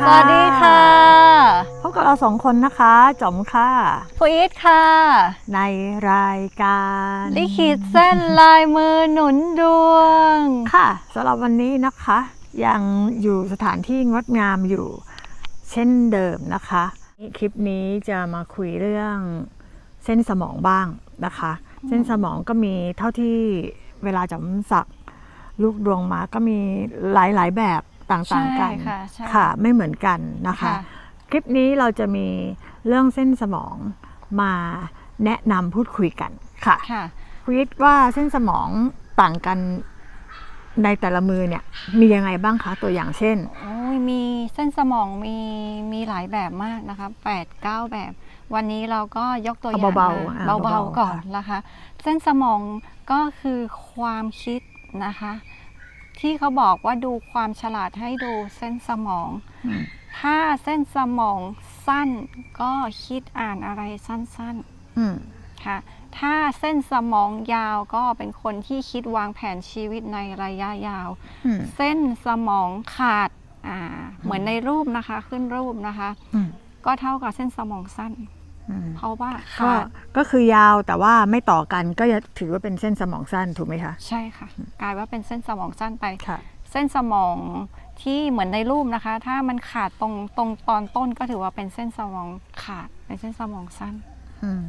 ค่ะ สวัสดีค่ะ พบกับเราสองคนนะคะจอมค่ะคุอีทค่ะ ในรายการลิขิตเส้นลายมือหนุนดวง ค่ะสำหรับวันนี้นะคะ ยังอยู่สถานที่งดงามอยู่ เช่นเดิมนะคะ คลิปนี้จะมาคุยเรื่องเส้นสมองบ้างนะคะ เส้นสมองก็มีเท่าที่เวลาจอมสักลูกดวงมาก็มีหลายๆแบบ ต่างๆกันใช่ค่ะใช่ค่ะไม่เหมือนกันนะคะ ค่ะ คลิปนี้เราจะมีเรื่องเส้นสมองมาแนะนำพูดคุยกันค่ะ ค่ะ คิดว่าเส้นสมองต่างกันในแต่ละมือเนี่ยมียังไงบ้างคะตัวอย่างเช่น โอ้ยมีเส้นสมองมีมีหลายแบบมากนะคะแปดเก้าแบบ วันนี้เราก็ยกตัวอย่างเอาเบาๆมอะเบาเบาๆๆก่อนค่ะ นะคะ เส้นสมองก็คือความคิดนะคะ ที่เขาบอกว่าดูความฉลาดให้ดูเส้นสมองอืมถ้าเส้นสมองสั้นก็คิดอ่านอะไรสั้นอืมๆค่ะ ถ้าเส้นสมองยาวก็เป็นคนที่คิดวางแผนชีวิตในระยะยาวอืมเส้นสมองขาดอ่าเหมือนในรูปนะคะ ขึ้นรูปนะคะอืมก็เท่ากับเส้นสมองสั้นอืม เพราะว่าก็ขาดก็คือยาวแต่ว่าไม่ต่อกันก็จะถือว่าเป็นเส้นสมองสั้นถูกไหมคะใช่ค่ะ กลายว่าเป็นเส้นสมองสั้นไปค่ะเส้นสมองที่เหมือนในรูปนะคะ ถ้ามันขาดตรงตรงตอนต้นก็ถือว่าเป็นเส้นสมองขาดเป็นเส้นสมองสั้นอืม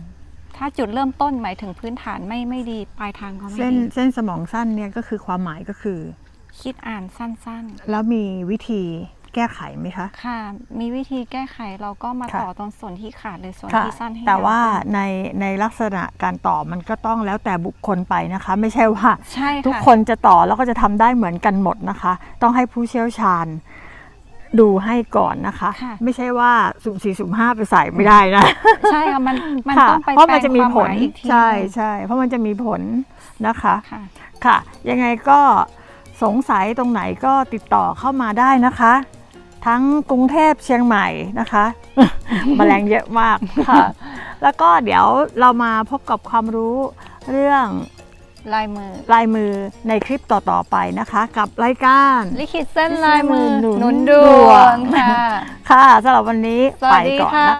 ถ้าจุดเริ่มต้นหมายถึงพื้นฐานไม่ไม่ดีปลายทางก็ไม่เส้นดีเส้นสมองสั้นเนี่ยก็คือความหมายก็คือ คิดอ่านสั้นแล้วมีวิธี แก้ไขไหมคะๆค่ะ มีวิธีแก้ไขเราก็มาค่ะต่อตรงส่วนที่ขาดหรือส่วนค่ะที่สั้นให้แต่ยว่าขึ้นในในลักษณะการต่อมันก็ต้องแล้วแต่บุคคลไปนะคะ ไม่ใช่ว่าใช่ค่ะทุกคนจะต่อแล้วก็จะทำได้เหมือนกันหมดนะคะ ต้องให้ผู้เชี่ยวชาญดูให้ก่อนนะคะค่ะไม่ใช่ว่าสุ่มสี่สุ่มห้าไปใส่ไม่ได้นะ ใช่ค่ะมันมันค่ะต้องไปเพราะมันจะมีแปลงผควาลหายอีกทีใช่หนึ่งใช่เพราะมันจะมีผลนะคะค่ะค่ะ ยังไงก็สงสัยตรงไหนก็ติดต่อเข้ามาได้นะคะ ทั้งกรุงเทพเชียงใหม่นะคะแมลงเยอะมากค่ะ แล้วก็เดี๋ยวเรามาพบกับความรู้เรื่องลายมือลายมือในคลิปต่อๆไปนะคะ กับรายการ ลิขิตเส้นลายมือหนุนหนุนดดววงงค่ะ ค่ะสำหรับวันนี้สวัไปสดีก่อนค่ะนะ